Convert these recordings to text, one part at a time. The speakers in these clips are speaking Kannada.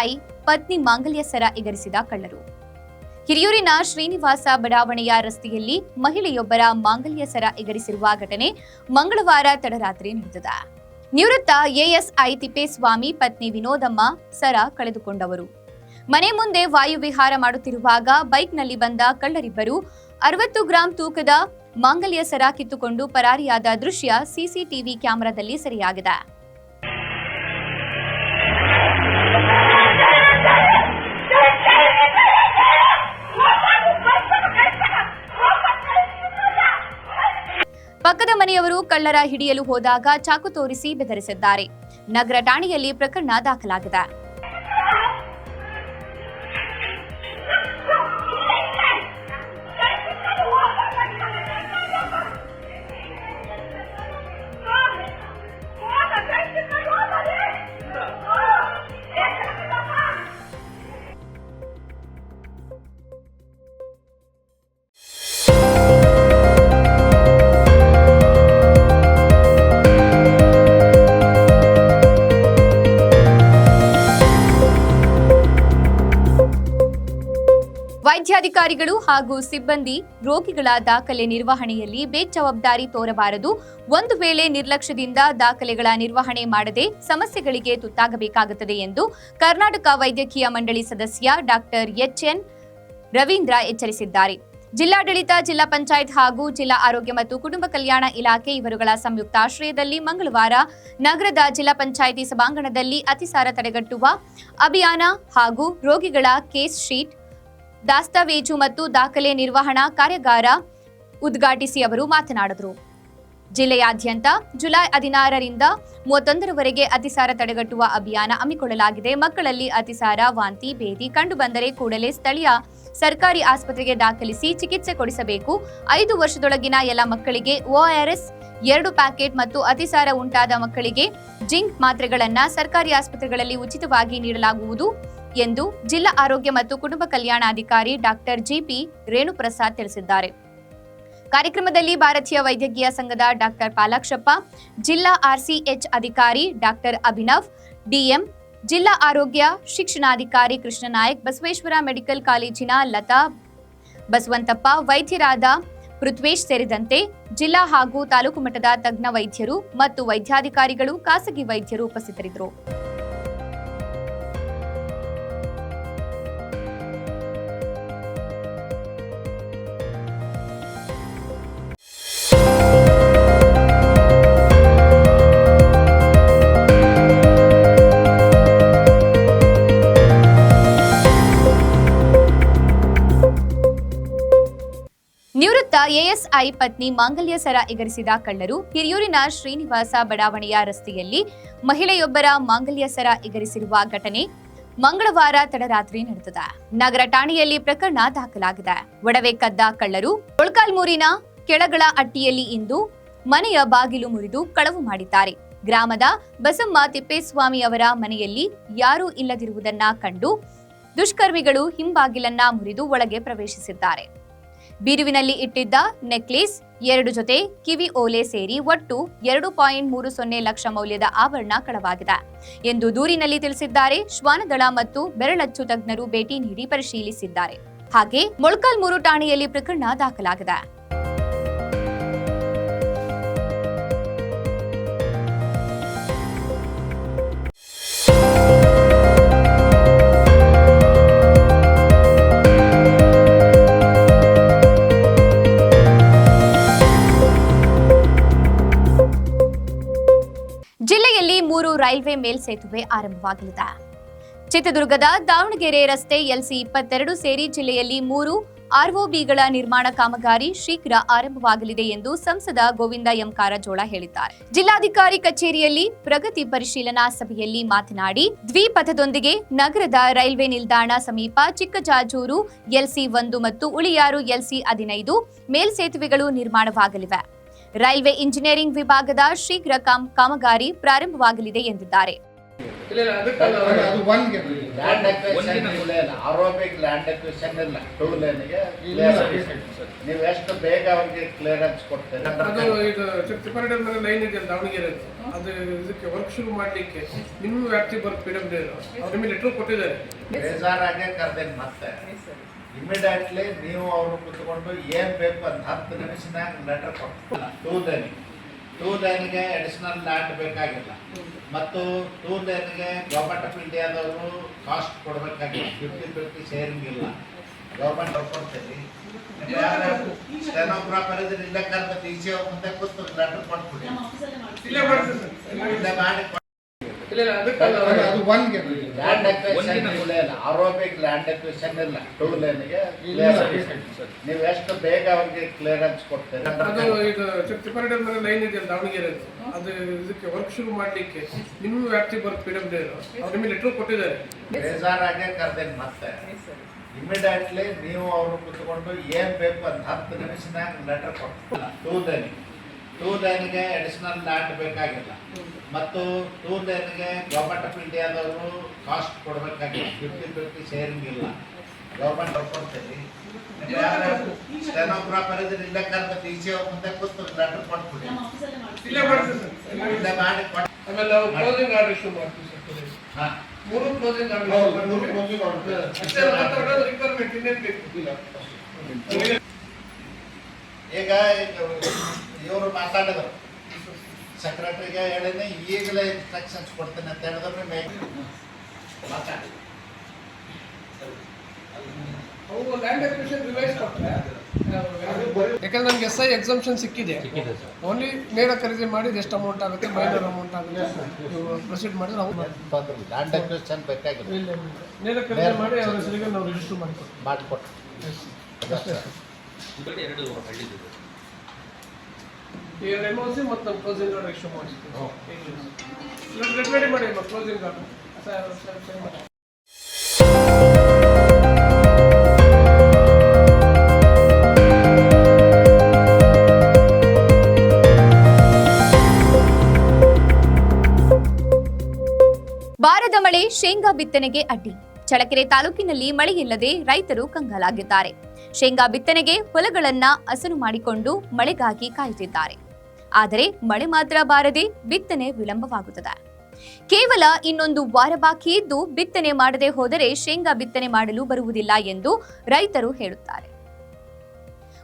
ಎಎಸ್ಐ ಪತ್ನಿ ಮಾಂಗಲ್ಯ ಸರ ಎಗರಿಸಿದ ಕಳ್ಳರು. ಹಿರಿಯೂರಿನ ಶ್ರೀನಿವಾಸ ಬಡಾವಣೆಯ ರಸ್ತೆಯಲ್ಲಿ ಮಹಿಳೆಯೊಬ್ಬರ ಮಾಂಗಲ್ಯ ಸರ ಎಗರಿಸಿರುವ ಘಟನೆ ಮಂಗಳವಾರ ತಡರಾತ್ರಿ ನಡೆದಿದೆ. ನಿವೃತ್ತ ಎಎಸ್ಐ ತಿಪ್ಪೇಸ್ವಾಮಿ, ಪತ್ನಿ ವಿನೋದಮ್ಮ ಸರ ಕಳೆದುಕೊಂಡವರು. ಮನೆ ಮುಂದೆ ವಾಯುವಿಹಾರ ಮಾಡುತ್ತಿರುವಾಗ ಬೈಕ್ನಲ್ಲಿ ಬಂದ ಕಳ್ಳರಿಬ್ಬರು ಅರವತ್ತು ಗ್ರಾಂ ತೂಕದ ಮಾಂಗಲ್ಯ ಸರ ಕಿತ್ತುಕೊಂಡು ಪರಾರಿಯಾದ ದೃಶ್ಯ ಸಿಸಿಟಿವಿ ಕ್ಯಾಮೆರಾದಲ್ಲಿ ಸೆರೆಯಾಗಿದೆ. ಕಳ್ಳರ ಹಿಡಿಯಲು ಹೋದಾಗ ಚಾಕು ತೋರಿಸಿ ಬೆದರಿಸಿದ್ದಾರೆ. ನಗರ ಠಾಣೆಯಲ್ಲಿ ಪ್ರಕರಣ ದಾಖಲಾಗಿದೆ. ವೈದ್ಯಾಧಿಕಾರಿಗಳು ಹಾಗೂ ಸಿಬ್ಬಂದಿ ರೋಗಿಗಳ ದಾಖಲೆ ನಿರ್ವಹಣೆಯಲ್ಲಿ ಬೇಜವಾಬ್ದಾರಿ ತೋರಬಾರದು. ಒಂದು ವೇಳೆ ನಿರ್ಲಕ್ಷ್ಯದಿಂದ ದಾಖಲೆಗಳ ನಿರ್ವಹಣೆ ಮಾಡದೆ ಸಮಸ್ಯೆಗಳಿಗೆ ತುತ್ತಾಗಬೇಕಾಗುತ್ತದೆ ಎಂದು ಕರ್ನಾಟಕ ವೈದ್ಯಕೀಯ ಮಂಡಳಿ ಸದಸ್ಯ ಡಾಕ್ಟರ್ ಎಚ್ಎನ್ ರವೀಂದ್ರ ಎಚ್ಚರಿಸಿದ್ದಾರೆ. ಜಿಲ್ಲಾಡಳಿತ, ಜಿಲ್ಲಾ ಪಂಚಾಯತ್ ಹಾಗೂ ಜಿಲ್ಲಾ ಆರೋಗ್ಯ ಮತ್ತು ಕುಟುಂಬ ಕಲ್ಯಾಣ ಇಲಾಖೆ ಇವರುಗಳ ಸಂಯುಕ್ತ ಆಶ್ರಯದಲ್ಲಿ ಮಂಗಳವಾರ ನಗರದ ಜಿಲ್ಲಾ ಪಂಚಾಯಿತಿ ಸಭಾಂಗಣದಲ್ಲಿ ಅತಿಸಾರ ತಡೆಗಟ್ಟುವ ಅಭಿಯಾನ ಹಾಗೂ ರೋಗಿಗಳ ಕೇಸ್ ಶೀಟ್ ದಾಸ್ತಾವೇಜು ಮತ್ತು ದಾಖಲೆ ನಿರ್ವಹಣಾ ಕಾರ್ಯಾಗಾರ ಉದ್ಘಾಟಿಸಿ ಅವರು ಮಾತನಾಡಿದರು. ಜಿಲ್ಲೆಯಾದ್ಯಂತ ಜುಲೈ ಹದಿನಾರರಿಂದ ಮೂವತ್ತೊಂದರವರೆಗೆ ಅತಿಸಾರ ತಡೆಗಟ್ಟುವ ಅಭಿಯಾನ ಹಮ್ಮಿಕೊಳ್ಳಲಾಗಿದೆ. ಮಕ್ಕಳಲ್ಲಿ ಅತಿಸಾರ, ವಾಂತಿ, ಭೇದಿ ಕಂಡುಬಂದರೆ ಕೂಡಲೇ ಸ್ಥಳೀಯ ಸರ್ಕಾರಿ ಆಸ್ಪತ್ರೆಗೆ ದಾಖಲಿಸಿ ಚಿಕಿತ್ಸೆ ಕೊಡಿಸಬೇಕು. ಐದು ವರ್ಷದೊಳಗಿನ ಎಲ್ಲ ಮಕ್ಕಳಿಗೆ ಒಆರ್ಎಸ್ ಎರಡು ಪ್ಯಾಕೆಟ್ ಮತ್ತು ಅತಿಸಾರ ಉಂಟಾದ ಮಕ್ಕಳಿಗೆ ಜಿಂಕ್ ಮಾತ್ರೆಗಳನ್ನು ಸರ್ಕಾರಿ ಆಸ್ಪತ್ರೆಗಳಲ್ಲಿ ಉಚಿತವಾಗಿ ನೀಡಲಾಗುವುದು. ಎಂದು ಜಿಲ್ಲಾ ಆರೋಗ್ಯ ಮತ್ತು ಕುಟುಂಬ ಕಲ್ಯಾಣಾಧಿಕಾರಿ ಡಾಕ್ಟರ್ ಜಿಪಿ ರೇಣುಪ್ರಸಾದ್ ತಿಳಿಸಿದ್ದಾರೆ. ಕಾರ್ಯಕ್ರಮದಲ್ಲಿ ಭಾರತೀಯ ವೈದ್ಯಕೀಯ ಸಂಘದ ಡಾಕ್ಟರ್ ಪಾಲಾಕ್ಷಪ್ಪ, ಜಿಲ್ಲಾ ಆರ್ಸಿಎಚ್ ಅಧಿಕಾರಿ ಡಾಕ್ಟರ್ ಅಭಿನವ್, ಡಿಎಂ ಜಿಲ್ಲಾ ಆರೋಗ್ಯ ಶಿಕ್ಷಣಾಧಿಕಾರಿ ಕೃಷ್ಣನಾಯಕ್, ಬಸವೇಶ್ವರ ಮೆಡಿಕಲ್ ಕಾಲೇಜಿನ ಲತಾ ಬಸವಂತಪ್ಪ, ವೈದ್ಯರಾದ ಪೃಥ್ವೇಶ್ ಸೇರಿದಂತೆ ಜಿಲ್ಲಾ ಹಾಗೂ ತಾಲೂಕು ಮಟ್ಟದ ತಜ್ಞ ವೈದ್ಯರು ಮತ್ತು ವೈದ್ಯಾಧಿಕಾರಿಗಳು ಖಾಸಗಿ ವೈದ್ಯರು ಉಪಸ್ಥಿತರಿದ್ದರು. ಎಎಸ್ಐ ಪತ್ನಿ ಮಾಂಗಲ್ಯ ಸರ ಎಗರಿಸಿದ ಕಳ್ಳರು ಹಿರಿಯೂರಿನ ಶ್ರೀನಿವಾಸ ಬಡಾವಣೆಯ ರಸ್ತೆಯಲ್ಲಿ ಮಹಿಳೆಯೊಬ್ಬರ ಮಾಂಗಲ್ಯ ಸರ ಎಗರಿಸಿರುವ ಘಟನೆ ಮಂಗಳವಾರ ತಡರಾತ್ರಿ ನಡೆದಿದೆ. ನಗರ ಠಾಣೆಯಲ್ಲಿ ಪ್ರಕರಣ ದಾಖಲಾಗಿದೆ. ಒಡವೆ ಕದ್ದ ಕಳ್ಳರು ಮೊಳಕಾಲ್ಮೂರಿನ ಕೆಳಗಳ ಅಟ್ಟಿಯಲ್ಲಿ ಇಂದು ಮನೆಯ ಬಾಗಿಲು ಮುರಿದು ಕಳವು ಮಾಡಿದ್ದಾರೆ. ಗ್ರಾಮದ ಬಸಮ್ಮ ತಿಪ್ಪೇಸ್ವಾಮಿ ಅವರ ಮನೆಯಲ್ಲಿ ಯಾರೂ ಇಲ್ಲದಿರುವುದನ್ನ ಕಂಡು ದುಷ್ಕರ್ಮಿಗಳು ಹಿಂಬಾಗಿಲನ್ನ ಮುರಿದು ಒಳಗೆ ಪ್ರವೇಶಿಸಿದ್ದಾರೆ. ಬೀರುವಿನಲ್ಲಿ ಇಟ್ಟಿದ್ದ ನೆಕ್ಲೇಸ್ ಎರಡು ಜೊತೆ ಕಿವಿ ಓಲೆ ಸೇರಿ ಒಟ್ಟು ಎರಡು ಪಾಯಿಂಟ್ ಮೂರು ಸೊನ್ನೆ ಲಕ್ಷ ಮೌಲ್ಯದ ಆಭರಣ ಕಳವಾಗಿದೆ ಎಂದು ದೂರಿನಲ್ಲಿ ತಿಳಿಸಿದ್ದಾರೆ ಶ್ವಾನದಳ ಮತ್ತು ಬೆರಳಚ್ಚು ತಜ್ಞರು ಭೇಟಿ ನೀಡಿ ಪರಿಶೀಲಿಸಿದ್ದಾರೆ. ಹಾಗೆ ಮೊಳಕಾಲ್ಮೂರು ಠಾಣೆಯಲ್ಲಿ ಪ್ರಕರಣ ದಾಖಲಾಗಿದೆ. ರೈಲ್ವೆ ಮೇಲ್ಸೇತುವೆ ಆರಂಭವಾಗಲಿದೆ. ಚಿತ್ರದುರ್ಗದ ದಾವಣಗೆರೆ ರಸ್ತೆ ಎಲ್ಸಿ ಇಪ್ಪತ್ತೆರಡು ಸೇರಿ ಜಿಲ್ಲೆಯಲ್ಲಿ ಮೂರು ಆರ್ಒಬಿಗಳ ನಿರ್ಮಾಣ ಕಾಮಗಾರಿ ಶೀಘ್ರ ಆರಂಭವಾಗಲಿದೆ ಎಂದು ಸಂಸದ ಗೋವಿಂದ ಎಂ ಕಾರಜೋಳ ಹೇಳಿದ್ದಾರೆ. ಜಿಲ್ಲಾಧಿಕಾರಿ ಕಚೇರಿಯಲ್ಲಿ ಪ್ರಗತಿ ಪರಿಶೀಲನಾ ಸಭೆಯಲ್ಲಿ ಮಾತನಾಡಿ, ದ್ವಿಪಥದೊಂದಿಗೆ ನಗರದ ರೈಲ್ವೆ ನಿಲ್ದಾಣ ಸಮೀಪ ಚಿಕ್ಕಜಾಜೂರು ಎಲ್ಸಿ ಒಂದು ಮತ್ತು ಉಳಿಯಾರು ಎಲ್ಸಿ ಹದಿನೈದು ಮೇಲ್ಸೇತುವೆಗಳು ನಿರ್ಮಾಣವಾಗಲಿವೆ. ರೈಲ್ವೆ ಇಂಜಿನಿಯರಿಂಗ್ ವಿಭಾಗದ ಶೀಘ್ರ ಕಾಮ್- ಕಾಮಗಾರಿ ಪ್ರಾರಂಭವಾಗಲಿದೆ ಎಂದಿದ್ದಾರೆ. ನೀವು ಎಷ್ಟು ಬೇಗ ಅವ್ರಿಗೆ ಕ್ಲಿಯರೆನ್ಸ್ ಕೊಡ್ತೇನೆ ಅದು ಇದು ಮೇಲೆ ಲೈನ್ ಇದೆ ದಾವಣಗೆರೆ ಅದು ಇದಕ್ಕೆ ವರ್ಕ್ ಶುರು ಮಾಡ್ಲಿಕ್ಕೆ ನಿಮ್ಮ ವ್ಯಾಪ್ತಿ ಬರುತ್ತೆ ಪಿ ಡಬ್ಲ್ಯೂ ಅವ್ರು ನಿಮಗೆ ಲೆಟರ್ ಕೊಟ್ಟಿದ್ದಾರೆ. ಬೇಜಾರಾಗೆ ಕರ್ದೇನೆ ಮತ್ತೆ. ಇಮಿಡಿಯೇಟ್ಲಿ ನೀವು ಅವರು ಕುತ್ಕೊಂಡು ಏನ್ ಬೇಕು ಅಂತ ಹತ್ತು ನಿಮಿಷನಾಗ ಲೆಟರ್ ಕೊಟ್ಟು ಟೂ ದೈನ್ ಟೂ ದೈನ್ಗೆ ಅಡಿಷನಲ್ ಲ್ಯಾಂಡ್ ಬೇಕಾಗಿಲ್ಲ. ಮತ್ತು ಟೂ ದೈನ್ಗೆ ಗೌರ್ಮೆಂಟ್ ಆಫ್ ಇಂಡಿಯಾದವರು ಕಾಸ್ಟ್ ಕೊಡಬೇಕಾಗಿಲ್ಲ. ಫಿಫ್ಟಿ ಫಿಫ್ಟಿ ಶೇರಿಂಗ್ ಇಲ್ಲ. ಗೌರ್ಮೆಂಟ್ ಕೊಡ್ತೀರಿ. ಸ್ಟೆನೋಗ್ರಾಫರ್ ಇದ್ರೆ ಇಲ್ಲ ಕರೆದ ಡಿ ಸಿ ಅವ್ರ ಮುಂದೆ ಕೂತು ಲೆಟರ್ ಕೊಟ್ಬಿಡಿ. ಇಲ್ಲೇ ಮಾಡಿ ಅದು ಒನ್ಗೆ ಲ್ಯಾಂಡ್ ಅಕ್ವಿಷನ್ ಇಲ್ಲ. ಆರೋಪಿಕ್ ಲ್ಯಾಂಡ್ ಅಕ್ವಿಷನ್ ಇಲ್ಲ. ಟೂ ಲೇನ್ಗೆ. ನೀವು ಎಷ್ಟು ಬೇಗ ಅವ್ರಿಗೆ ಕ್ಲಿಯರೆನ್ಸ್ ಕೊಡ್ತೀರಿ ಅದು ಇದು ಮೇಲೆ ಲೈನ್ ಇದೆ ದಾವಣಗೆರೆ ಅದು. ಇದಕ್ಕೆ ವರ್ಕ್ ಶುರು ಮಾಡ್ಲಿಕ್ಕೆ ನಿಮ್ಮ ವ್ಯಾಪ್ತಿ ಬರುತ್ತೆ ಪಿ ಡೇ ಅವ್ರು ನಿಮಗೆ ಲೆಟರ್ ಕೊಟ್ಟಿದ್ದಾರೆ. ಬೇಜಾರಾಗೆ ಕರ್ದೇನೆ ಮತ್ತೆ. ಇಮಿಡಿಯೇಟ್ಲಿ ನೀವು ಅವರು ಕುತ್ಕೊಂಡು ಏನ್ ಬೇಕು ಅಂತ ಹತ್ತು ನಿಮಿಷದಾಗ ಲೆಟರ್ ಕೊಟ್ಟು ಟೂ ಲೈನ್ ಟೂ ಲೈನ್ಗೆ ಅಡಿಷನಲ್ ಲ್ಯಾಂಡ್ ಬೇಕಾಗಿಲ್ಲ. ಮತ್ತು ಟೂ ಲೈನ್ಗೆ ಗೌರ್ಮೆಂಟ್ ಆಫ್ ಇಂಡಿಯಾದವರು ಕಾಸ್ಟ್ ಕೊಡಬೇಕಾಗಿಲ್ಲ. ಫಿಫ್ಟಿ ಫಿಫ್ಟಿ ಶೇರಿಂಗ್ ಇಲ್ಲ. ಗೌರ್ಮೆಂಟ್ ಕೊಡ್ತೀರಿ ಸ್ಟೆನೋಗ್ರಾಫರ್ ಇದ್ರೆ ಇಲ್ಲೇ ಡಿ ಸಿ ಮುಂದೆ ಕೂತು ಲೆಟರ್ ಕೊಟ್ಬಿಡಿ. ಇಲ್ಲೇ ಮಾಡಿ ಕೊಟ್ಟು ಆಮೇಲೆ ಕ್ಲೋಸಿಂಗ್ ಆರ್ಡರ್ ಇಶ್ಯೂ ಮಾಡ್ತೀವಿ ಸರ್. ಹಾ. ಮೂರು ಕ್ಲೋಸಿಂಗ್ ಆರ್ಡರ್ ಮೂರು ಆರ್ಡರ್ ರಿಕ್ವೈರ್ಮೆಂಟ್ ಇನ್ನೇನು ಬೇಕು? ಈಗ ಇವರು ಮಾತಾಡಿದ್ರು. ಸೆಕ್ರೆಟರಿಗೆ ಹೇಳಿದ್ರೆ ಈಗಲೇ ಇನ್ಸ್ಟ್ರಕ್ಷನ್ಸ್ ಕೊಡ್ತೀನಿ ಅಂತ ಹೇಳಿದ್ರೆ ಮೇ ಮಾತಾಡಿ ಯಾಕಂದ್ರೆ ನಮ್ಗೆ ಎಸ್ ಐ ಎಕ್ಸಾಮ್ಷನ್ ಸಿಕ್ಕಿದೆ. ಓನ್ಲಿ ನೇರ ಖರೀದಿ ಮಾಡಿದ ಎಷ್ಟು ಅಮೌಂಟ್ ಆಗುತ್ತೆ ಮೈನರ್ ಅಮೌಂಟ್ ಆಗುತ್ತೆ ನೀವು ಪ್ರೊಸೀಡ್ ಮಾಡಿದ್ರೆ ನಾವು ತೊಂದ್ರೆ ಲ್ಯಾಂಡ್ ಅಕ್ವಿಷನ್ ಬೇಕಾಗಿಲ್ಲ ಇಲ್ಲ ನೇರ ಖರೀದಿ ಮಾಡಿ ಅವ್ರ ಹೆಸರಿಗೆ ನಾವು ರಿಜಿಸ್ಟರ್ ಮಾಡಿಕೊಡ್ತೀವಿ. ಮಾಡಿಕೊಟ್ಟು ಈ ಎರಡು ಎಂ ಓ ಸಿ ಮತ್ತು ನಮ್ಮ ಕ್ಲೋಸಿಂಗ್ ಆರ್ಡರ್ ಎಕ್ಸ್ಟ್ರಾ ಮಾಡಿಸ್ತೀವಿ ರೆಡಿ ಮಾಡಿ ಕ್ಲೋಸಿಂಗ್ ಆರ್ಡರ್ ಸರ್ ಸರ್ ಸರಿ ಮಾಡಿ ಬಾರದ ಮಳೆ ಶೇಂಗಾ ಬಿತ್ತನೆಗೆ ಅಡ್ಡಿ. ಚಳಕೆರೆ ತಾಲೂಕಿನಲ್ಲಿ ಮಳೆಯಿಲ್ಲದೆ ರೈತರು ಕಂಗಾಲಾಗಿದ್ದಾರೆ. ಶೇಂಗಾ ಬಿತ್ತನೆಗೆ ಹೊಲಗಳನ್ನ ಹಸನು ಮಾಡಿಕೊಂಡು ಮಳೆಗಾಗಿ ಕಾಯುತ್ತಿದ್ದಾರೆ. ಆದರೆ ಮಳೆ ಮಾತ್ರ ಬಾರದೆ ಬಿತ್ತನೆ ವಿಳಂಬವಾಗುತ್ತದೆ. ಕೇವಲ ಇನ್ನೊಂದು ವಾರ ಬಾಕಿ ಇದ್ದು ಬಿತ್ತನೆ ಮಾಡದೆ ಹೋದರೆ ಶೇಂಗಾ ಬಿತ್ತನೆ ಮಾಡಲು ಬರುವುದಿಲ್ಲ ಎಂದು ರೈತರು ಹೇಳುತ್ತಾರೆ.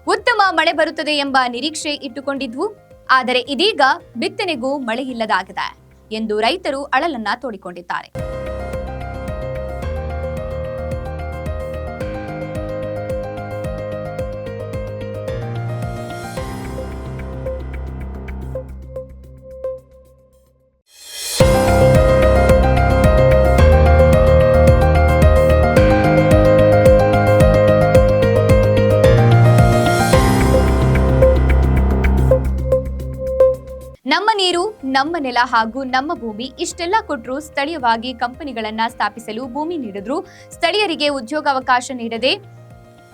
ಉತ್ತಮ ಮಳೆ ಬರುತ್ತದೆ ಎಂಬ ನಿರೀಕ್ಷೆ ಇಟ್ಟುಕೊಂಡಿದ್ವು. ಆದರೆ ಇದೀಗ ಬಿತ್ತನೆಗೂ ಮಳೆ ಇಲ್ಲದಾಗಿದೆ ಎಂದು ರೈತರು ಅಳಲನ್ನ ತೋಡಿಕೊಂಡಿದ್ದಾರೆ. ನಮ್ಮ ನೆಲ ಹಾಗೂ ನಮ್ಮ ಭೂಮಿ ಇಷ್ಟೆಲ್ಲ ಕೊಟ್ಟರು ಸ್ಥಳೀಯವಾಗಿ ಕಂಪನಿಗಳನ್ನ ಸ್ಥಾಪಿಸಲು ಭೂಮಿ ನೀಡಿದ್ರು. ಸ್ಥಳೀಯರಿಗೆ ಉದ್ಯೋಗಾವಕಾಶ ನೀಡದೆ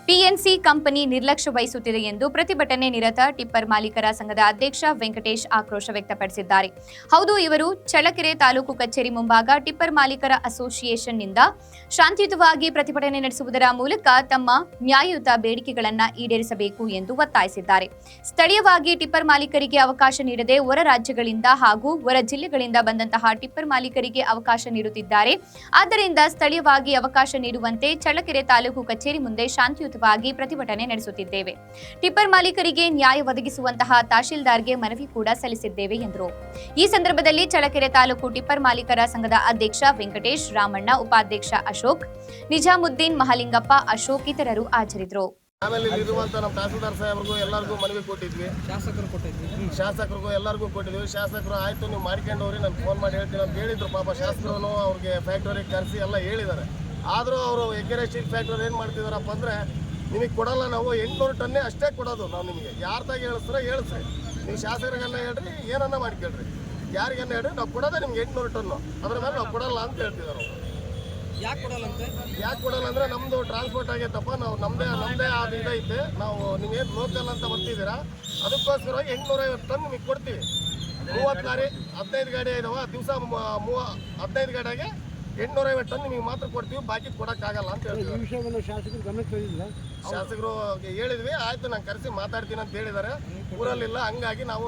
ಪಿಎನ್ಸಿ ಕಂಪನಿ ನಿರ್ಲಕ್ಷ್ಯ ವಹಿಸುತ್ತಿದೆ ಎಂದು ಪ್ರತಿಭಟನೆ ನಿರತ ಟಿಪ್ಪರ್ ಮಾಲೀಕರ ಸಂಘದ ಅಧ್ಯಕ್ಷ ವೆಂಕಟೇಶ್ ಆಕ್ರೋಶ ವ್ಯಕ್ತಪಡಿಸಿದ್ದಾರೆ. ಹೌದು, ಇವರು ಚಳ್ಳಕೆರೆ ತಾಲೂಕು ಕಚೇರಿ ಮುಂಭಾಗ ಟಿಪ್ಪರ್ ಮಾಲೀಕರ ಅಸೋಸಿಯೇಷನ್ನಿಂದ ಶಾಂತಿಯುತವಾಗಿ ಪ್ರತಿಭಟನೆ ನಡೆಸುವುದರ ಮೂಲಕ ತಮ್ಮ ನ್ಯಾಯಯುತ ಬೇಡಿಕೆಗಳನ್ನು ಈಡೇರಿಸಬೇಕು ಎಂದು ಒತ್ತಾಯಿಸಿದ್ದಾರೆ. ಸ್ಥಳೀಯವಾಗಿ ಟಿಪ್ಪರ್ ಮಾಲೀಕರಿಗೆ ಅವಕಾಶ ನೀಡದೆ ಹೊರ ರಾಜ್ಯಗಳಿಂದ ಹಾಗೂ ಹೊರ ಜಿಲ್ಲೆಗಳಿಂದ ಬಂದಂತಹ ಟಿಪ್ಪರ್ ಮಾಲೀಕರಿಗೆ ಅವಕಾಶ ನೀಡುತ್ತಿದ್ದಾರೆ. ಆದ್ದರಿಂದ ಸ್ಥಳೀಯವಾಗಿ ಅವಕಾಶ ನೀಡುವಂತೆ ಚಳ್ಳಕೆರೆ ತಾಲೂಕು ಕಚೇರಿ ಮುಂದೆ ಶಾಂತಿಯುತವಾಗಿ ಪ್ರತಿಭಟನೆ ನಡೆಸುತ್ತಿದ್ದೇವೆ. ಟಿಪ್ಪರ್ ಮಾಲೀಕರಿಗೆ ನ್ಯಾಯ ಒದಗಿಸುವಂತಹ ತಹಶೀಲ್ದಾರ್ಗೆ ಮನವಿ ಕೂಡ ಸಲ್ಲಿಸಿದ್ದೇವೆ ಎಂದರು. ಈ ಸಂದರ್ಭದಲ್ಲಿ ಚಳಕೆರೆ ತಾಲೂಕು ಟಿಪ್ಪರ್ ಮಾಲೀಕರ ಸಂಘದ ಅಧ್ಯಕ್ಷ ವೆಂಕಟೇಶ್ ರಾಮಣ್ಣ ಉಪಾಧ್ಯಕ್ಷ ಅಶೋಕ್ ನಿಜಾಮುದ್ದೀನ್ ಮಹಾಲಿಂಗಪ್ಪ ಅಶೋಕ್ ಇತರರು ಹಾಜರಿದ್ದರು. ಆಮೇಲೆ ಇರುವಂತ ನಮ್ಮ ತಹಸೀಲ್ದಾರ್ ಸಾಹೇಬ್ರಿಗೂ ಎಲ್ಲರಿಗೂ ಮನವಿ ಕೊಟ್ಟಿದ್ವಿ. ಶಾಸಕರು ಕೊಟ್ಟಿದ್ವಿ. ಶಾಸಕರಿಗೂ ಎಲ್ಲರಿಗೂ ಕೊಟ್ಟಿದ್ವಿ. ಶಾಸಕರು ಆಯ್ತು ನೀವು ಮಾಡ್ಕೊಂಡವ್ರಿ ನಾನು ಫೋನ್ ಮಾಡಿ ಹೇಳ್ತೀನಿ ಅಂತ ಹೇಳಿದ್ರು. ಪಾಪ ಶಾಸಕರು ಅವ್ರಿಗೆ ಫ್ಯಾಕ್ಟರಿಗೆ ಕರೆಸಿ ಎಲ್ಲ ಹೇಳಿದ್ದಾರೆ. ಆದರೂ ಅವರು ಎಗ್ಗೆರೆ ಸ್ಟೀಲ್ ಫ್ಯಾಕ್ಟರಿ ಏನು ಮಾಡ್ತಿದಾರಪ್ಪ ಅಂದರೆ ನಿಮಗೆ ಕೊಡಲ್ಲ ನಾವು ಎಂಟುನೂರು ಟನ್ನೇ ಅಷ್ಟೇ ಕೊಡೋದು ನಾವು ನಿಮಗೆ. ಯಾರ್ದಾಗ ಹೇಳಿಸ್ರೆ ಹೇಳಿಸ್ರಿ ನೀವು ಶಾಸಕರಿಗೆಲ್ಲ ಹೇಳ್ರಿ ಏನನ್ನ ಮಾಡ್ಕೊಳ್ರಿ. ಯಾರಿಗೆಲ್ಲ ಹೇಳ್ರಿ ನಾವು ಕೊಡೋದೇ ನಿಮ್ಗೆ ಎಂಟುನೂರು ಟನ್ನು. ಅದ್ರ ಮೇಲೆ ನಾವು ಕೊಡಲ್ಲ ಅಂತ ಹೇಳ್ತಿದ್ದಾರೆ ಅವರು. ಯಾಕೆ ಕೊಡಲ್ಲಂತೆ ಯಾಕೆ ಕೊಡಲ್ಲ ಅಂದ್ರೆ ನಮ್ಮದು ಟ್ರಾನ್ಸ್ಪೋರ್ಟ್ ಆಗೈತಪ್ಪ ನಾವು ನಮ್ಮದೇ ನಮ್ಮದೇ ಅದು ಇದೈತೆ. ನಾವು ನೀವೇನು ಲೋಕಲ್ ಅಂತ ಬರ್ತಿದ್ದೀರಾ ಅದಕ್ಕೋಸ್ಕರವಾಗಿ ಎಂಟುನೂರೈವತ್ತು ಟನ್ ನಿಮಗೆ ಕೊಡ್ತೀವಿ. ಮೂವತ್ತು ಗಾಡಿ ಹದಿನೈದು ಗಾಡಿ ಇದಾವ ದಿವಸ ಮೂವ ಹದಿನೈದು ಗಾಡಿಗೆ ಎಂಟುನೂರೈವತ್ತು ಟನ್ ನಿಮಗೆ ಮಾತ್ರ ಕೊಡ್ತೀವಿ ಬಾಕಿ ಕೊಡೋಕ್ಕಾಗಲ್ಲ ಅಂತ ಹೇಳ್ತೀವಿ ವಿಷಯವನ್ನು ಶಾಸಕರು ಗಮನಕ್ಕೆ ತಂದಿಲ್ಲ ಶಾಸಕರು ಹೇಳಿದ್ವಿ ಆಯ್ತು ನಾನು ಕರೆಸಿ ಮಾತಾಡ್ತೀನಿ ಅಂತ ಹೇಳಿದ್ದಾರೆ. ಊರಲ್ಲಿಲ್ಲ ಹಂಗಾಗಿ ನಾವು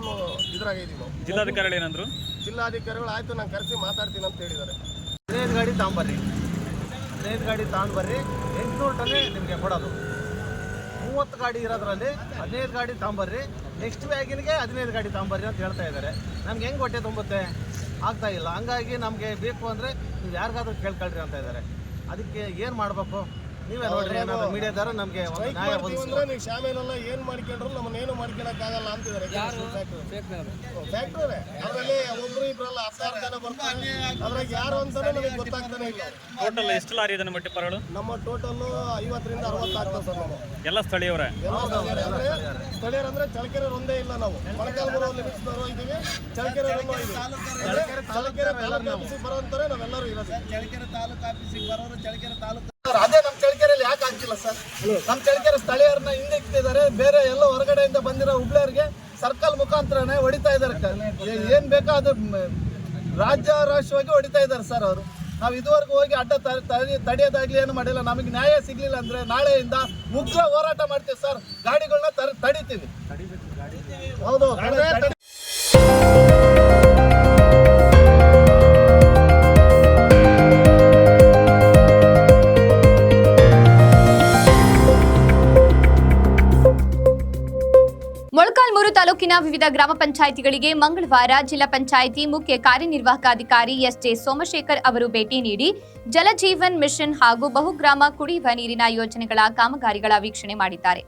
ಇದ್ರಾಗಿದ್ದೀವಿ ನಾವು. ಜಿಲ್ಲಾಧಿಕಾರಿಗಳು ಏನಂದ್ರು? ಜಿಲ್ಲಾಧಿಕಾರಿಗಳು ಆಯ್ತು ನಾನು ಕರೆಸಿ ಮಾತಾಡ್ತೀನಿ ಅಂತ ಹೇಳಿದ್ದಾರೆ. ಹದಿನೈದು ಗಾಡಿ ತಗೊಂಬರ್ರಿ. ಹದಿನೈದು ಗಾಡಿ ತಗೊಂಬರ್ರಿ ಎಂಟುನೂರು ಟನ್ನೇ ನಿಮಗೆ ಕೊಡೋದು. ಮೂವತ್ತು ಗಾಡಿ ಇರೋದ್ರಲ್ಲಿ ಹದಿನೈದು ಗಾಡಿ ತಗೊಂಬರ್ರಿ ನೆಕ್ಸ್ಟ್ ಬ್ಯಾಗಿನಿಗೆ ಹದಿನೈದು ಗಾಡಿ ತಗೊಂಬರ್ರಿ ಅಂತ ಹೇಳ್ತಾ ಇದ್ದಾರೆ. ನಮ್ಗೆ ಹೆಂಗೆ ಹೊಟ್ಟೆ ತುಂಬುತ್ತೆ? ಆಗ್ತಾ ಇಲ್ಲ. ಹಂಗಾಗಿ ನಮಗೆ ಬೇಕು ಅಂದರೆ ನೀವು ಯಾರಿಗಾದ್ರೂ ಕೇಳ್ಕೊಳ್ರಿ ಅಂತ ಇದ್ದಾರೆ. ಅದಕ್ಕೆ ಏನು ಮಾಡಬೇಕು? ನೀವೇ ನೋಡ್ರಿ ಮೀಡಿಯಾದಾರ ನಮಗೆ ನ್ಯಾಯ ಅಂದ್ರೆ ನೀವು ಶಾಮೇಲೆಲ್ಲ ಏನ್ ಮಾಡ್ಕೊಂಡ್ರು ನಮ್ಮನ್ನ ಏನು ಮಾಡ್ಕೊಳಕ್ಕಾಗಲ್ಲ ಅಂತಿದ್ದಾರೆ. ಫ್ಯಾಕ್ಟ್ರಿ ಅದರಲ್ಲಿ ಒಬ್ರು ಇಬ್ರಲ್ಲ ಹತ್ತಾರು ಜನ ಬರ್ತಾರೆ. ಅದ್ರಾಗ ಯಾರು ಅಂತಾನೆ ನಮಗೆ ಗೊತ್ತಾಗ್ತಾನೆ ಇಲ್ಲ. ಟೋಟಲ್ ಎಷ್ಟು ಲಾರಿ ಇದನ್ನ ನಮ್ಮ ಪರಳು ನಮ್ಮ ಟೋಟಲ್ ಐವತ್ತರಿಂದ ಅರವತ್ತು ಆಗ್ತದೆ ಸರ್ ನಾವು ಎಲ್ಲ ಸ್ಥಳೀಯವರೇ? ಸ್ಥಳೀಯರು ಸ್ಥಳೀಯರಂದ್ರೆ ಸ್ಥಳೀಯರಂದ್ರೆ ಚಳಕೆರೆ ಒಂದೇ ಇಲ್ಲ ನಾವು. ಮೊಳಕಾಲ್ಮೂರು ಲಿಮಿಟ್ಸ್ನವರು ಇದೀವಿ ಚಳಕೆರೆಯಲ್ಲೂ ಇದೀವಿ. ಚಳಕೆರೆ ಚಳಕೆರೆ ತಾಲೂಕು ಆಫೀಸಿಗೆ ಬರೋಂತಾರೆ ನಾವೆಲ್ಲರೂ ಇರೋದು. ಚಳಕೆರೆ ತಾಲೂಕು ಆಫೀಸಿಗೆ ಬರೋರು ಚಳಕೆರೆ ತಾಲೂಕು. ಅದೇ ಸರ್. ನಮ್ಮ ಚಳ್ಳಕೆರೆ ಸ್ಥಳೀಯರನ್ನ ಹಿಂದಿಕ್ತಿದ್ದಾರೆ. ಬೇರೆ ಎಲ್ಲ ಹೊರಗಡೆಯಿಂದ ಬಂದಿರೋ ಹುಬ್ಳಿಯರಿಗೆ ಸರ್ಕಲ್ ಮುಖಾಂತರನೇ ಹೊಡಿತಾ ಇದ್ದಾರೆ ಸರ್. ಏನು ಬೇಕೋ ಅದು ರಾಜ್ಯ ರಾಷ್ಟ್ರವಾಗಿ ಹೊಡಿತಾ ಇದ್ದಾರೆ ಸರ್ ಅವರು. ನಾವು ಇದುವರೆಗೂ ಹೋಗಿ ಅಡ್ಡ ತಡೆಯೋದಾಗ್ಲಿ ಏನು ಮಾಡಿಲ್ಲ. ನಮಗೆ ನ್ಯಾಯ ಸಿಗ್ಲಿಲ್ಲ ಅಂದ್ರೆ ನಾಳೆಯಿಂದ ಉಗ್ರ ಹೋರಾಟ ಮಾಡ್ತೀವಿ ಸರ್. ಗಾಡಿಗಳನ್ನ ತರ ತಡಿತೀವಿ. ಹೌದು ವಿವಿಧ ಗ್ರಾಮ ಪಂಚಾಯಿತಿಗಳಿಗೆ ಮಂಗಳವಾರ ಜಿಲ್ಲಾ ಪಂಚಾಯಿತಿ ಮುಖ್ಯ ಕಾರ್ಯನಿರ್ವಾಹಕಾಧಿಕಾರಿ ಎಸ್ ಜೆ ಸೋಮಶೇಖರ್ ಅವರು ಭೇಟಿ ನೀಡಿ ಜಲಜೀವನ್ ಮಿಷನ್ ಹಾಗೂ ಬಹುಗ್ರಾಮ ಕುಡಿಯುವ ನೀರಿನ ಯೋಜನೆಗಳ ಕಾಮಗಾರಿಗಳ ವೀಕ್ಷಣೆ ಮಾಡಿದ್ದಾರೆ.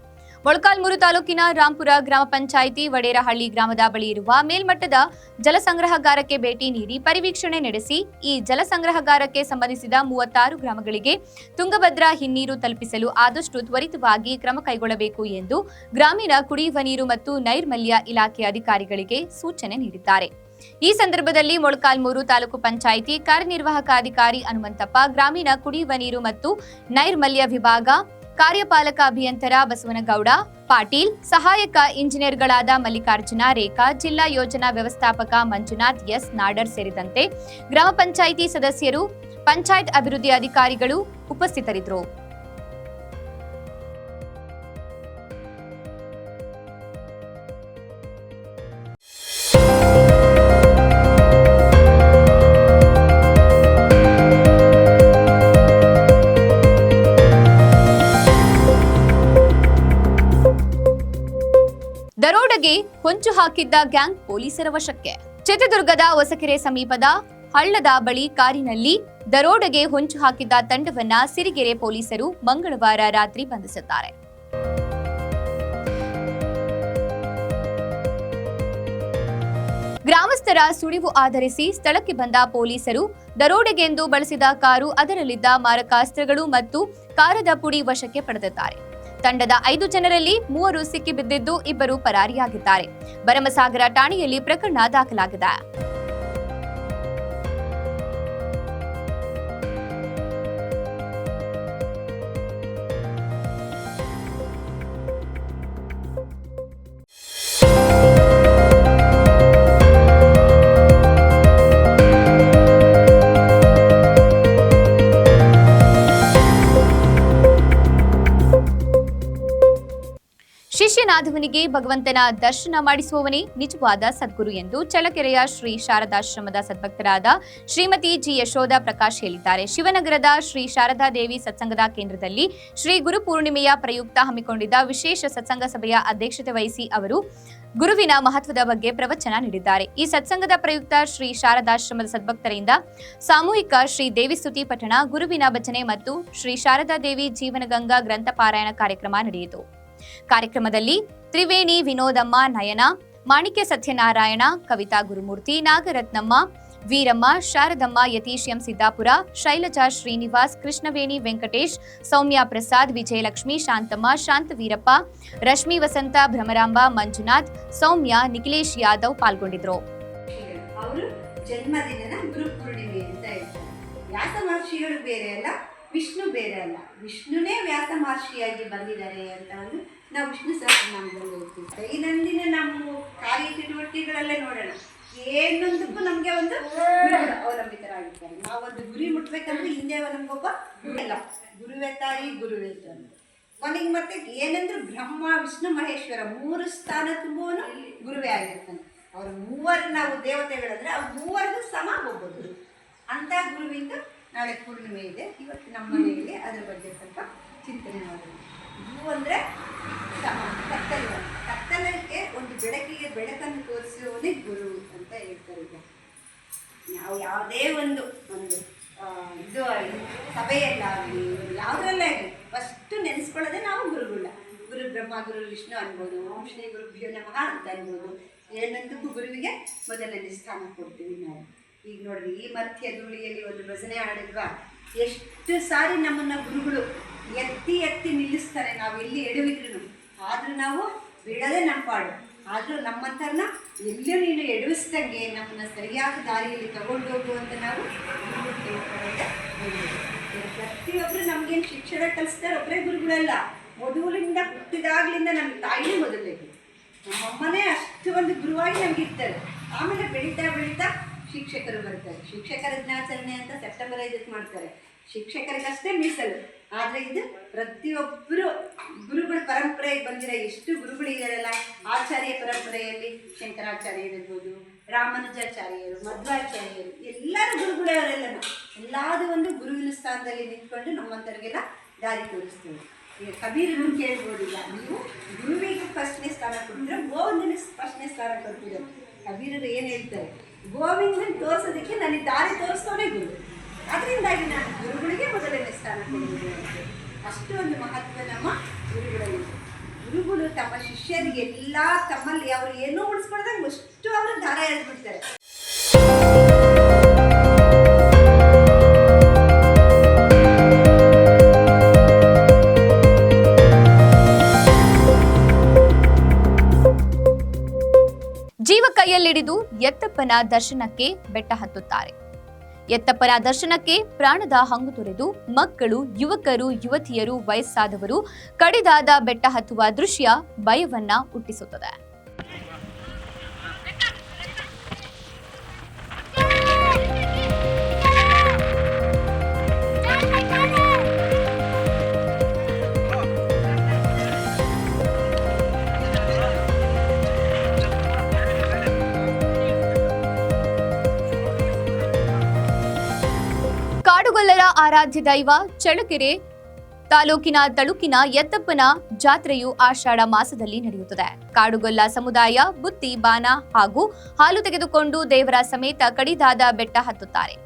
ಮೊಳಕಾಲ್ಮೂರು ತಾಲೂಕಿನ ರಾಂಪುರ ಗ್ರಾಮ ಪಂಚಾಯಿತಿ ವಡೇರಹಳ್ಳಿ ಗ್ರಾಮದ ಬಳಿ ಇರುವ ಮೇಲ್ಮಟ್ಟದ ಜಲಸಂಗ್ರಹಗಾರಕ್ಕೆ ಭೇಟಿ ನೀಡಿ ಪರಿವೀಕ್ಷಣೆ ನಡೆಸಿ ಈ ಜಲಸಂಗ್ರಹಗಾರಕ್ಕೆ ಸಂಬಂಧಿಸಿದ ಮೂವತ್ತಾರು ಗ್ರಾಮಗಳಿಗೆ ತುಂಗಭದ್ರಾ ಹಿನ್ನೀರು ತಲುಪಿಸಲು ಆದಷ್ಟು ತ್ವರಿತವಾಗಿ ಕ್ರಮ ಕೈಗೊಳ್ಳಬೇಕು ಎಂದು ಗ್ರಾಮೀಣ ಕುಡಿಯುವ ನೀರು ಮತ್ತು ನೈರ್ಮಲ್ಯ ಇಲಾಖೆ ಅಧಿಕಾರಿಗಳಿಗೆ ಸೂಚನೆ ನೀಡಿದ್ದಾರೆ. ಈ ಸಂದರ್ಭದಲ್ಲಿ ಮೊಳಕಾಲ್ಮೂರು ತಾಲೂಕು ಪಂಚಾಯಿತಿ ಕಾರ್ಯನಿರ್ವಾಹಕ ಅಧಿಕಾರಿ ಹನುಮಂತಪ್ಪ, ಗ್ರಾಮೀಣ ಕುಡಿಯುವ ನೀರು ಮತ್ತು ನೈರ್ಮಲ್ಯ ವಿಭಾಗ ಕಾರ್ಯಪಾಲಕ ಅಭಿಯಂತರ ಬಸವನಗೌಡ, ಪಾಟೀಲ್, ಸಹಾಯಕ ಇಂಜಿನಿಯರ್ಗಳಾದ ಮಲ್ಲಿಕಾರ್ಜುನ, ರೇಖಾ, ಜಿಲ್ಲಾ ಯೋಜನಾ ವ್ಯವಸ್ಥಾಪಕ ಮಂಜುನಾಥ್, ಎಸ್. ನಾಡರ್ ಸೇರಿದಂತೆ ಗ್ರಾಮ ಪಂಚಾಯಿತಿ ಸದಸ್ಯರು, ಪಂಚಾಯತ್ ಅಭಿವೃದ್ಧಿ ಅಧಿಕಾರಿಗಳು ಉಪಸ್ಥಿತರಿದ್ದರು. ಹೊಂಚು ಹಾಕಿದ್ದ ಗ್ಯಾಂಗ್ ಪೊಲೀಸರ ವಶಕ್ಕೆ. ಚಿತ್ರದುರ್ಗದ ಹೊಸಕೆರೆ ಸಮೀಪದ ಹಳ್ಳದ ಬಳಿ ಕಾರಿನಲ್ಲಿ ದರೋಡೆಗೆ ಹೊಂಚು ಹಾಕಿದ್ದ ತಂಡವನ್ನ ಸಿರಿಗೆರೆ ಪೊಲೀಸರು ಮಂಗಳವಾರ ರಾತ್ರಿ ಬಂಧಿಸಿದ್ದಾರೆ. ಗ್ರಾಮಸ್ಥರ ಸುಳಿವು ಆಧರಿಸಿ ಸ್ಥಳಕ್ಕೆ ಬಂದ ಪೊಲೀಸರು ದರೋಡೆಗೆಂದು ಬಳಸಿದ ಕಾರು ಅದರಲ್ಲಿದ್ದ ಮಾರಕಾಸ್ತ್ರಗಳು ಮತ್ತು ಕಾರದ ಪುಡಿ ವಶಕ್ಕೆ ಪಡೆದಿದ್ದಾರೆ. ತಂಡದ ಐದು ಜನರಲ್ಲಿ ಮೂವರು ಸಿಕ್ಕಿಬಿದ್ದಿದ್ದು ಇಬ್ಬರು ಪರಾರಿಯಾಗಿದ್ದಾರೆ. ಭರಮಸಾಗರ ಠಾಣೆಯಲ್ಲಿ ಪ್ರಕರಣ ದಾಖಲಾಗಿದೆ. ಶಿಷ್ಯನಾದವನಿಗೆ ಭಗವಂತನ ದರ್ಶನ ಮಾಡಿಸುವವನೇ ನಿಜವಾದ ಸದ್ಗುರು ಎಂದು ಚಳ್ಳಕೆರೆಯ ಶ್ರೀ ಶಾರದಾಶ್ರಮದ ಸದ್ಭಕ್ತರಾದ ಶ್ರೀಮತಿ ಜಿ ಯಶೋಧ ಪ್ರಕಾಶ್ ಹೇಳಿದ್ದಾರೆ. ಶಿವನಗರದ ಶ್ರೀ ಶಾರದಾ ದೇವಿ ಸತ್ಸಂಗದ ಕೇಂದ್ರದಲ್ಲಿ ಶ್ರೀ ಗುರು ಪೂರ್ಣಿಮೆಯ ಪ್ರಯುಕ್ತ ಹಮ್ಮಿಕೊಂಡಿದ್ದ ವಿಶೇಷ ಸತ್ಸಂಗ ಸಭೆಯ ಅಧ್ಯಕ್ಷತೆ ವಹಿಸಿ ಅವರು ಗುರುವಿನ ಮಹತ್ವದ ಬಗ್ಗೆ ಪ್ರವಚನ ನೀಡಿದ್ದಾರೆ. ಈ ಸತ್ಸಂಗದ ಪ್ರಯುಕ್ತ ಶ್ರೀ ಶಾರದಾಶ್ರಮದ ಸದ್ಭಕ್ತರಿಂದ ಸಾಮೂಹಿಕ ಶ್ರೀ ದೇವಿಸ್ತುತಿ ಪಠಣ, ಗುರುವಿನ ಭಜನೆ ಮತ್ತು ಶ್ರೀ ಶಾರದಾ ದೇವಿ ಜೀವನಗಂಗಾ ಗ್ರಂಥ ಪಾರಾಯಣ ಕಾರ್ಯಕ್ರಮ ನಡೆಯಿತು. ಕಾರ್ಯಕ್ರಮದಲ್ಲಿ ತ್ರಿವೇಣಿ ವಿನೋದಮ್ಮ ನಯನ, ಮಾಣಿಕ್ಯ ಸತ್ಯನಾರಾಯಣ, ಕವಿತಾ ಗುರುಮೂರ್ತಿ, ನಾಗರತ್ನಮ್ಮ, ವೀರಮ್ಮ, ಶಾರದಮ್ಮ, ಯತೀಶ್ ಎಂ ಸಿದ್ದಾಪುರ, ಶೈಲಜಾ ಶ್ರೀನಿವಾಸ್, ಕೃಷ್ಣವೇಣಿ ವೆಂಕಟೇಶ್, ಸೌಮ್ಯ ಪ್ರಸಾದ್, ವಿಜಯಲಕ್ಷ್ಮಿ, ಶಾಂತಮ್ಮ, ಶಾಂತವೀರಪ್ಪ, ರಶ್ಮಿ ವಸಂತ, ಭ್ರಮರಾಂಬ, ಮಂಜುನಾಥ್, ಸೌಮ್ಯ, ನಿಖಿಲೇಶ್ ಯಾದವ್ ಪಾಲ್ಗೊಂಡಿದ್ರು. ಅವರು ಗುರು ಪೂರ್ಣಿಮೆ ಅಂತ ಹೇಳ್ತಾರೆ ವ್ಯಾಸ ಮಹರ್ಷಿಗಳು ಬೇರೆ ಅಲ್ಲ? ವಿಷ್ಣು ಬೇರೆ ಅಲ್ಲ. ವಿಷ್ಣುನೇ ವ್ಯಾಸ ಮಹರ್ಷಿಯಾಗಿ ಬಂದಿದ್ದಾರೆ ಅಂತ ಒಂದು ನಾವು ವಿಷ್ಣು ಸಹಸ್ರನಾಮದಲ್ಲಿ ಹೋಗ್ತೀವಿ ದೈನಂದಿನ ನಮ್ಮ ಕಾರ್ಯಚಟುವಟಿಕೆಗಳಲ್ಲೇ ನೋಡೋಣ. ಏನೊಂದಕ್ಕೂ ನಮಗೆ ಒಂದು ಅವಲಂಬಿತರಾಗಿದ್ದಾರೆ. ನಾವೊಂದು ಗುರಿ ಮುಟ್ಬೇಕಂದ್ರೆ ಹಿಂದೆ ನಮ್ಗೊಬ್ಬ ಇಲ್ಲ ಗುರುವೆ ತಾಯಿ, ಗುರುವೆ ತಂದು. ಕೊನೆಗೆ ಮತ್ತೆ ಏನಂದ್ರೆ ಬ್ರಹ್ಮ, ವಿಷ್ಣು, ಮಹೇಶ್ವರ ಮೂರು ಸ್ಥಾನ ತುಂಬುವನು ಗುರುವೇ ಆಗಿರ್ತಾನೆ. ಅವ್ರ ಮೂವರು ನಾವು ದೇವತೆಗಳಂದ್ರೆ ಅವ್ರ ಮೂವರಿಗೂ ಸಮ ಹೋಗ್ಬೋದು ಅಂತ ಗುರುವಿಂದ ನಾಳೆ ಪೂರ್ಣಿಮೆ ಇದೆ. ಇವತ್ತು ನಮ್ಮ ಮನೆಯಲ್ಲಿ ಅದರ ಬಗ್ಗೆ ಸ್ವಲ್ಪ ಚಿಂತನೆ ಮಾಡೋಣ. ಗುರು ಅಂದರೆ ಕತ್ತಲು. ಕತ್ತಲಕ್ಕೆ ಒಂದು ಬೆಳಕಿಗೆ ಬೆಳಕನ್ನು ತೋರಿಸುವವನೇ ಗುರು ಅಂತ ಹೇಳ್ತಾರೆ ಈಗ. ನಾವು ಯಾವುದೇ ಒಂದು ಒಂದು ಇದು ಆಗಲಿ ಸಭೆಯಲ್ಲಾಗಲಿ ಯಾವುದ್ರಲ್ಲೇ ಆಗಲಿ ಫಸ್ಟು ನೆನೆಸ್ಕೊಳ್ಳೋದೇ ನಾವು ಗುರುಗಳ ಗುರು ಬ್ರಹ್ಮ ಗುರು ವಿಷ್ಣು ಅನ್ಬೋದು ಓಂ ಶ್ರೀ ಗುರುಭ್ಯೋ ನಮಃ ಅಂತ ಅನ್ಬೋದು. ಏನಂತಕ್ಕೂ ಗುರುವಿಗೆ ಮೊದಲನೇ ಸ್ಥಾನ ಕೊಡ್ತೀವಿ ನಾವು. ಈಗ ನೋಡಿದ್ವಿ ಈ ಮಧ್ಯ ಧೂಳಿಯಲ್ಲಿ ಒಂದು ಭಜನೆ ಹಾಡಿದ್ವಾ? ಎಷ್ಟು ಸಾರಿ ನಮ್ಮನ್ನ ಗುರುಗಳು ಎತ್ತಿ ಎತ್ತಿ ನಿಲ್ಲಿಸ್ತಾರೆ. ನಾವು ಎಲ್ಲಿ ಎಡವಿದ್ರು ಆದರೂ ನಾವು ಬಿಡದೆ ನಮ್ಮ ಪಾಡು. ಆದರೂ ನಮ್ಮಂಥವ್ರನ್ನ ಎಲ್ಲೂ ನೀನು ಎಡವಿಸ್ದಂಗೆ ನಮ್ಮನ್ನ ಸರಿಯಾದ ದಾರಿಯಲ್ಲಿ ತಗೊಂಡು ನಾವು ತಿಳ್ಕೊಳ್ಳೋದೇ ಒಳ್ಳೆಯದು. ಇವಾಗ ಪ್ರತಿಯೊಬ್ಬರು ನಮಗೇನು ಶಿಕ್ಷಣ ಕಲಿಸ್ತಾರೆ ಒಬ್ಬರೇ ಗುರುಗಳಲ್ಲ. ಮೊದಲಿಂದ ಹುಟ್ಟಿದಾಗ್ಲಿಂದ ನಮ್ಮ ತಾಯಿನೇ ಮೊದಲೇ ನಮ್ಮಮ್ಮನೇ ಅಷ್ಟು ಒಂದು ಗುರುವಾಗಿ ನಮ್ಗೆ ಇರ್ತಾರೆ. ಆಮೇಲೆ ಬೆಳೀತಾ ಬೆಳೀತಾ ಶಿಕ್ಷಕರು ಬರ್ತಾರೆ ಶಿಕ್ಷಕರ ದಿನಾಚರಣೆ ಅಂತ ಸೆಪ್ಟೆಂಬರ್ ಐದಕ್ಕೆ ಮಾಡ್ತಾರೆ. ಶಿಕ್ಷಕರಿಗಷ್ಟೇ ಮೀಸಲು. ಆದರೆ ಇದು ಪ್ರತಿಯೊಬ್ಬರು ಗುರುಗಳ ಪರಂಪರೆಗೆ ಬಂದಿರೋ ಎಷ್ಟು ಗುರುಗಳಿದಾರಲ್ಲ ಆಚಾರ್ಯ ಪರಂಪರೆಯಲ್ಲಿ ಶಂಕರಾಚಾರ್ಯರಿರ್ಬೋದು, ರಾಮಾನುಜಾಚಾರ್ಯರು, ಮಧ್ವಾಚಾರ್ಯರು, ಎಲ್ಲರೂ ಗುರುಗಳವರೆಲ್ಲ ಎಲ್ಲಾದು ಒಂದು ಗುರುವಿನ ಸ್ಥಾನದಲ್ಲಿ ನಿಂತ್ಕೊಂಡು ನಮ್ಮಂಥವ್ರಿಗೆಲ್ಲ ದಾರಿ ತೋರಿಸ್ತೀವಿ. ಈಗ ಕಬೀರನ್ನು ಕೇಳ್ಬೋದು ಕೇಳ್ಬೋದಿಲ್ಲ. ನೀವು ಗುರುವಿಗೆ ಫಸ್ಟ್ನೇ ಸ್ಥಾನ ಕೊಡ್ತೀರ ಗೋವಿಂದನಿಗೆ ಫಸ್ಟ್ನೇ ಸ್ಥಾನ ಕೊಡ್ತೀರ ಕಬೀರರು ಏನು ಹೇಳ್ತಾರೆ? ಗೋವಿಂದನ್ ತೋರಿಸೋದಕ್ಕೆ ನನಗೆ ದಾರಿ ತೋರಿಸ್ತವನೇ ಗುರು. ಅದರಿಂದಾಗಿ ನಾನು ಗುರುಗಳಿಗೆ ಮೊದಲನೇ ಸ್ಥಾನ ಕೊಡುವುದು ಅಂತ ಅಷ್ಟು ಒಂದು ಮಹತ್ವ ನಮ್ಮ ಗುರುಗಳಲ್ಲಿ. ಗುರುಗಳು ತಮ್ಮ ಶಿಷ್ಯರಿಗೆ ಎಲ್ಲ ತಮ್ಮಲ್ಲಿ ಅವರು ಏನೂ ಉಳಿಸ್ಕೊಳ್ದಂಗೆ ಅಷ್ಟು ಅವರು ದಾರ ಎಳೆದ್ಬಿಡ್ತಾರೆ. ಕೈಯಲ್ಲಿಡಿದು ಎತ್ತಪ್ಪನ ದರ್ಶನಕ್ಕೆ ಬೆಟ್ಟ ಹತ್ತುತ್ತಾರೆ. ಎತ್ತಪ್ಪನ ದರ್ಶನಕ್ಕೆ ಪ್ರಾಣದ ಹಂಗು ತೊರೆದು ಮಕ್ಕಳು, ಯುವಕರು, ಯುವತಿಯರು, ವಯಸ್ಸಾದವರು ಕಡಿದಾದ ಬೆಟ್ಟ ಹತ್ತುವ ದೃಶ್ಯ ಭಯವನ್ನ ಹುಟ್ಟಿಸುತ್ತದೆ. ಕಾಡುಗೊಲ್ಲರ ಆರಾಧ್ಯ ದೈವ, ಚಳ್ಳಕೆರೆ ತಾಲೂಕಿನ ತಳುಕಿನ ಎತ್ತಪ್ಪನ ಜಾತ್ರೆಯು ಆಷಾಢ ಮಾಸದಲ್ಲಿ ನಡೆಯುತ್ತದೆ. ಕಾಡುಗೊಲ್ಲ ಸಮುದಾಯ, ಬುತ್ತಿ ಬಾನ ಹಾಗೂ ಹಾಲು ತೆಗೆದುಕೊಂಡು ದೇವರ ಸಮೇತ ಕಡಿದಾದ ಬೆಟ್ಟ ಹತ್ತುತ್ತಾರೆ.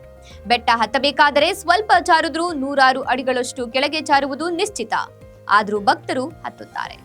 ಬೆಟ್ಟ ಹತ್ತಬೇಕಾದರೆ ಸ್ವಲ್ಪ ಜಾರಿದ್ರೂ ನೂರಾರು ಅಡಿಗಳಷ್ಟು ಕೆಳಗೆ ಜಾರುವುದು ನಿಶ್ಚಿತ. ಆದರೂ ಭಕ್ತರು ಹತ್ತುತ್ತಾರೆ.